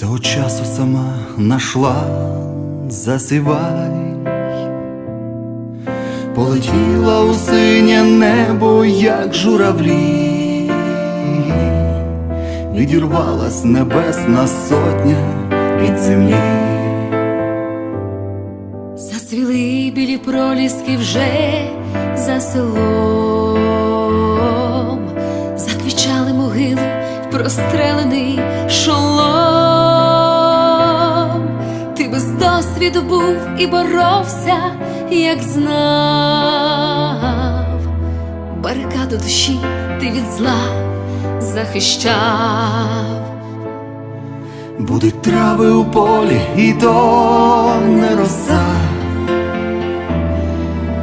Цього часу сама нашла, засивай, полетіла у синє небо, як журавлі, відірвалась небесна сотня від землі. Зацвіли білі проліски вже за селом, заквічали могилу, прострелений шолом. Досвіду був і боровся, як знав. Барикаду душі ти від зла захищав. Будуть трави у полі, і то не роса.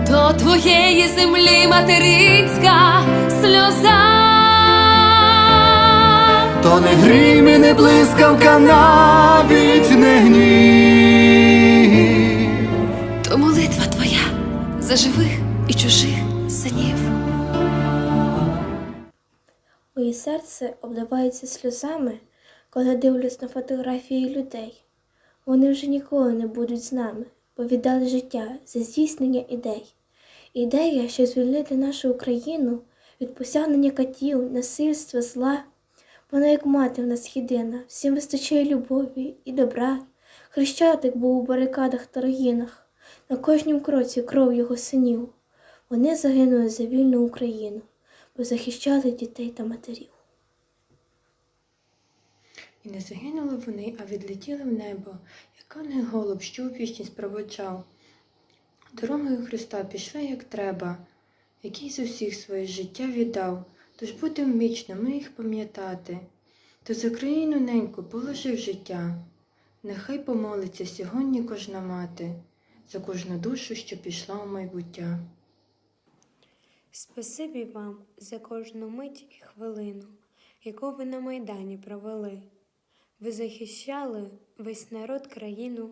До твоєї землі материнська сльоза. То не грім і не блискавка, навіть не гнів. То молитва твоя за живих і чужих синів. Моє серце обливається сльозами, коли дивлюсь на фотографії людей. Вони вже ніколи не будуть з нами, бо віддали життя за здійснення ідей. Ідея, що звільнити нашу Україну від посягнення катів, насильства, зла. Вона, як мати в нас єдина, всім вистачає любові і добра. Хрещатик був у барикадах та руїнах, на кожнім кроці кров його синів. Вони загинули за вільну Україну, бо захищали дітей та матерів. І не загинули вони, а відлетіли в небо, як ангел голуб, що у вічність проводжав. Дорогою Христа пішли, як треба, який з усіх своє життя віддав, тож будем вічно ми їх пам'ятати. То за країну неньку положив життя. Нехай помолиться сьогодні кожна мати за кожну душу, що пішла у майбуття. Спасибі вам за кожну мить і хвилину, яку ви на Майдані провели. Ви захищали весь народ країну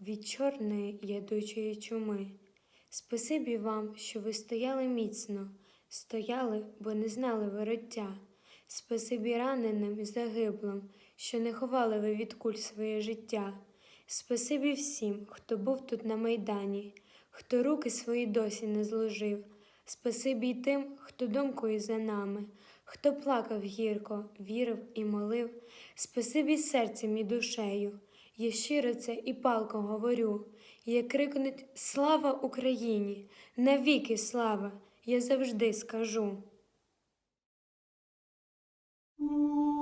від чорної ядучої чуми. Спасибі вам, що ви стояли міцно, стояли, бо не знали вороття. Спасибі раненим і загиблим, що не ховали ви від куль своє життя. Спасибі всім, хто був тут на Майдані, хто руки свої досі не зложив. Спасибі й тим, хто думкою за нами, хто плакав гірко, вірив і молив. Спасибі серцем і душею. Я щиро це і палко говорю. Я крикнуть Слава Україні! Навіки слава! Я завжди скажу. Ей,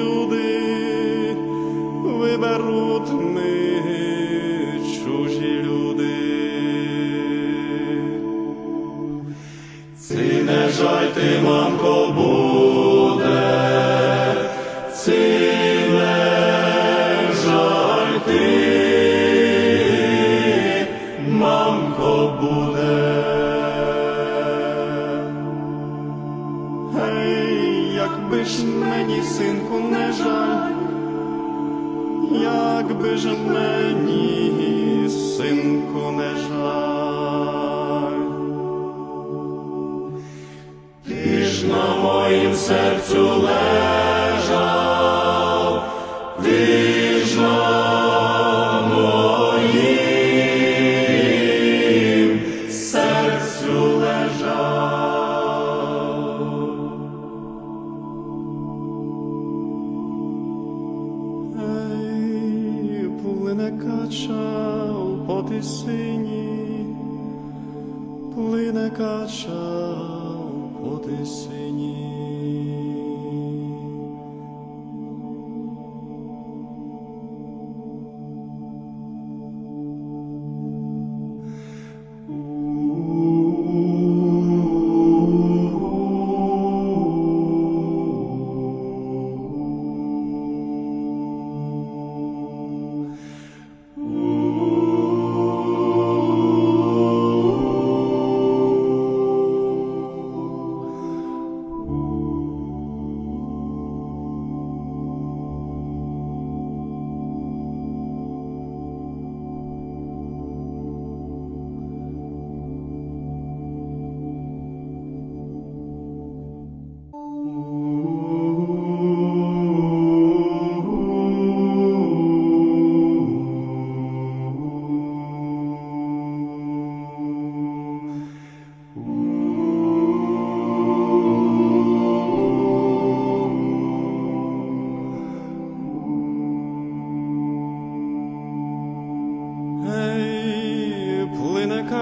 Жаль ти, мамко, буде, ці жаль мамко, буде. Гей, якби ж мені, синку, не жаль, якби ж мені, синку, не жаль. Серцю лежав, на моїм серцю лежав. Ей, плине кача по тисині, плине кача по тисині. Ей,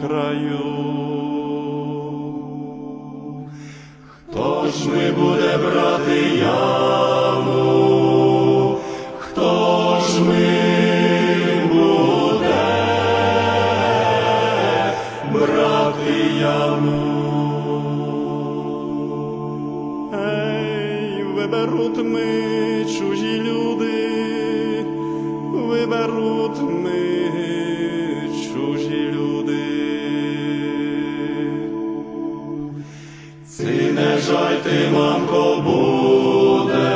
краю. Хто ж ми буде брати яму? Хто ж ми буде брати? Ей, виберуть ми чужі люди, Сине, жаль ти, мамко, буде.